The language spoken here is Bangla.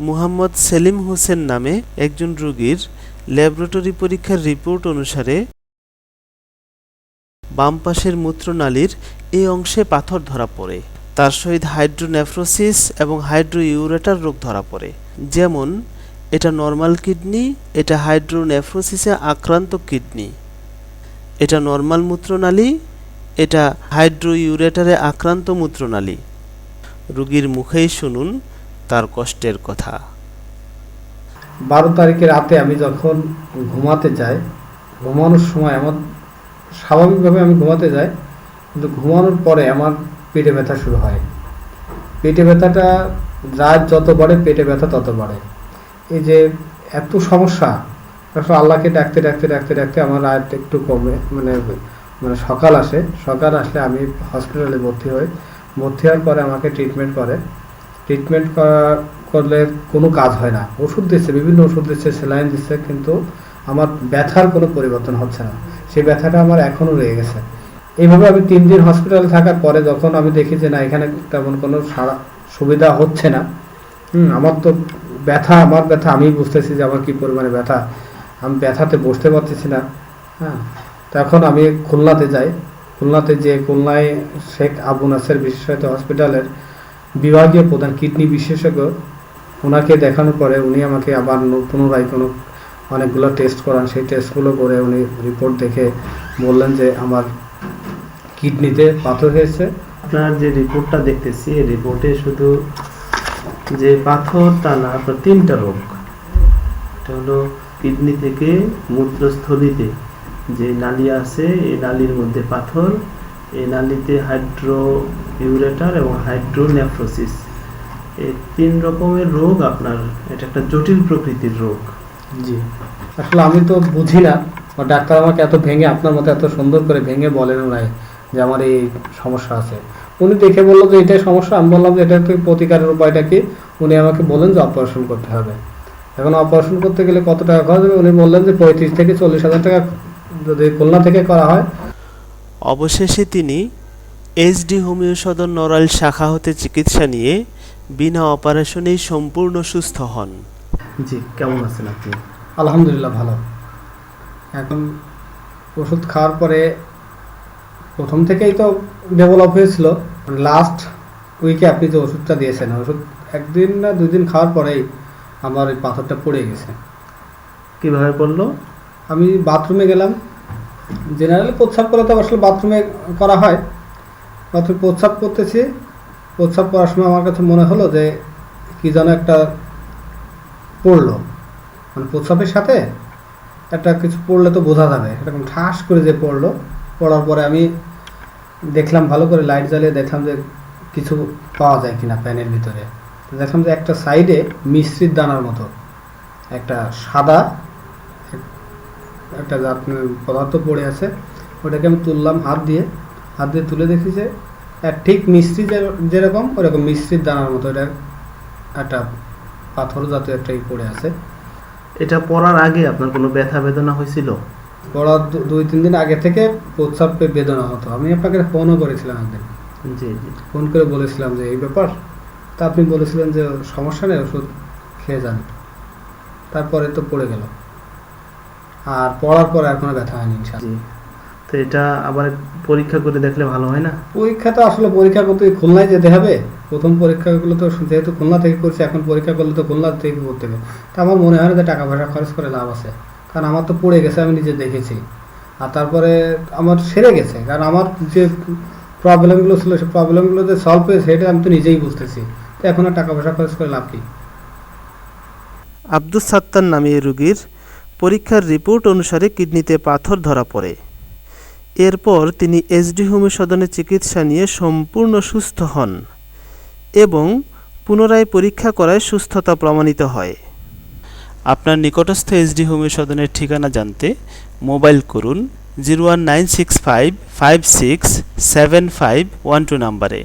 মুহাম্মদ সেলিম হোসেন নামে একজন রোগীর ল্যাবরেটরি পরীক্ষার রিপোর্ট অনুসারে বাম পাশের মূত্রনালীর এই অংশে পাথর ধরা পড়ে। তার সহিত হাইড্রোনেফ্রোসিস এবং হাইড্রোইউরেটার রোগ ধরা পড়ে। যেমন, এটা নর্মাল কিডনি, এটা হাইড্রোনেফ্রোসিসে আক্রান্ত কিডনি। এটা নর্মাল মূত্রনালী, এটা হাইড্রোইউরেটারে আক্রান্ত মূত্রনালী। রোগীর মুখেই শুনুন তার কষ্টের কথা। বারো তারিখে রাতে আমি যখন ঘুমাতে যাই, ঘুমানোর সময় আমার স্বাভাবিকভাবে আমি ঘুমাতে যাই, কিন্তু ঘুমানোর পরে আমার পেটে ব্যথা শুরু হয়। পেটে ব্যথাটা রাত যত বাড়ে, পেটে ব্যথা তত বাড়ে। এই যে এত সমস্যা আসলে আল্লাহকে ডাকতে ডাকতে ডাকতে ডাকতে আমার রাত একটু কমে মানে মানে সকাল আসে। সকাল আসলে আমি হসপিটালে ভর্তি হই। ভর্তি হওয়ার পরে আমাকে ট্রিটমেন্ট করে। ট্রিটমেন্ট করা করলে কোনো কাজ হয় না। ওষুধ দিচ্ছে, বিভিন্ন ওষুধ দিচ্ছে স্যালাইন দিচ্ছে, কিন্তু আমার ব্যথার কোনো পরিবর্তন হচ্ছে না। সেই ব্যথাটা আমার এখনও রয়ে গেছে। এইভাবে আমি তিন দিন হসপিটালে থাকার পরে যখন আমি দেখি যে না, এখানে তেমন কোনো সারা সুবিধা হচ্ছে না, হুম, আমার তো ব্যথা, আমার ব্যথা আমি বুঝতেছি যে আমার কি পরিমাণে ব্যথা। আমি ব্যথাতে বসতে পারতেছি না হ্যাঁ। তখন আমি খুলনাতে যাই। খুলনাতে যে খুলনায় শেখ আবু নাসের বিশেষায়িত হসপিটালের বিভাগীয় প্রধান কিডনি বিশেষজ্ঞ ওনাকে দেখানোর পরে উনি আমাকে আবার পুনরায় কোনো অনেকগুলো টেস্ট করান। সেই টেস্টগুলো করে উনি রিপোর্ট দেখে বললেন যে আমার কিডনিতে পাথর হয়েছে। আপনার যে রিপোর্টটা দেখতেছি, এই রিপোর্টে শুধু যে পাথর তা না তিনটা রোগ। এটা হলো কিডনি থেকে মূত্রস্থলিতে যে নালী আছে, এই নালীর মধ্যে পাথর এই নালীতে হাইড্রো ইউরেটার এবং হাইড্রোনেফ্রোসিস। এই তিন রকমের রোগ আপনার, এটা একটা জটিল প্রকৃতির রোগ। জি। আসলে আমি তো বুঝি না ডাক্তার আমাকে এত ভেঙে, আপনার মতো এত সুন্দর করে ভেঙে বলেন নাই যে আমার এই সমস্যা আছে। উনি দেখে বলল যে এটাই সমস্যা, আমি বললাম যে এটা প্রতিকারের উপায়টা কি? উনি আমাকে বলেন যে অপারেশন করতে হবে। এখন অপারেশন করতে গেলে কত টাকা খরচ হবে? উনি বললেন যে পঁয়ত্রিশ থেকে চল্লিশ হাজার টাকা যদি খুলনা থেকে করা হয় অবশেষে তিনি এইচডি হোমিও সদর নড়াইল শাখা হতে চিকিৎসা নিয়ে বিনা অপারেশনেই সম্পূর্ণ সুস্থ হন। জি কেমন আছেন আপনি? আলহামদুলিল্লাহ ভালো। এখন ওষুধ খাওয়ার পরে প্রথম থেকেই তো ডেভেলপ হয়েছিল। লাস্ট উইকে আপনি যে ওষুধটা দিয়েছেন ওষুধ একদিন না দুই দিন খাওয়ার পরেই আমার এই পাথরটা পড়ে গেছে। কীভাবে করল আমি বাথরুমে গেলাম। জেনারেলি প্রস্রাব করলে তো আসলে বাথরুমে করা হয়। বাথরুমে প্রস্রাব করতেছি। প্রস্রাব করার সময় আমার কাছে মনে হলো যে, কি যেন একটা পড়ল। মানে প্রস্রাবের সাথে একটা কিছু পড়লে তো বোঝা যাবে। এরকম ঠাস করে যে পড়ল। পড়ার পরে আমি দেখলাম, ভালো করে লাইট জ্বালিয়ে দেখলাম যে কিছু পাওয়া যায় কিনা প্যানের ভিতরে। দেখলাম যে একটা সাইডে মিশ্রির দানার মতো, একটা সাদা একটা পদার্থ পড়ে আছে ওটাকে আমি তুললাম হাত দিয়ে হাত দিয়ে তুলে দেখি যে ঠিক মিস্ত্রি যেরকম ওরকম মিস্ত্রির দানার মতো এটা একটা পাথর জাতীয় একটা পড়ে আছে। এটা পড়ার আগে আপনার কোনো ব্যথা বেদনা হয়েছিল? পড়ার দুই তিন দিন আগে থেকে প্রস্রাব বেদনা হতো। আমি আপনাকে ফোনও করেছিলাম একদিন। জি জি। ফোন করে বলেছিলাম যে এই ব্যাপার? তা আপনি বলেছিলেন যে সমস্যা নেই ওষুধ খেয়ে যান। তারপরে তো পড়ে গেল। আর পড়ার পরে আর কোনো ব্যথা হয়নি ইনশাআল্লাহ। তো এটা আবার পরীক্ষা করে দেখলে ভালো হয় না? পরীক্ষা তো আসলে পরীক্ষা করতে খুলনায় যেতে হবে। প্রথম পরীক্ষাগুলো তো যেহেতু খুলনা থেকে করছি এখন পরীক্ষা করলে তো খুলনা থেকে করতে হবে। তা আমার মনে হয় না যে টাকা পয়সা খরচ করে লাভ আছে। কারণ আমার তো পড়ে গেছে আমি নিজে দেখেছি। আর তারপরে আমার সেরে গেছে। কারণ আমার যে প্রবলেমগুলো ছিল সে প্রবলেমগুলো যে সলভ হয়েছে সেটা আমি তো নিজেই বুঝতেছি। তো এখন আর টাকা পয়সা খরচ করে লাভ কি? আব্দুস সাত্তার নামে রোগীর পরীক্ষার রিপোর্ট অনুসারে কিডনিতে পাথর ধরা পড়ে। এরপর তিনি এসডি হোমি সদনে চিকিৎসা নিয়ে সম্পূর্ণ সুস্থ হন এবং পুনরায় পরীক্ষা করায় সুস্থতা প্রমাণিত হয়। আপনার নিকটস্থ এসডি হোমি সদনের ঠিকানা জানতে মোবাইল করুন zero one nine six five five six seven five one two নাম্বারে।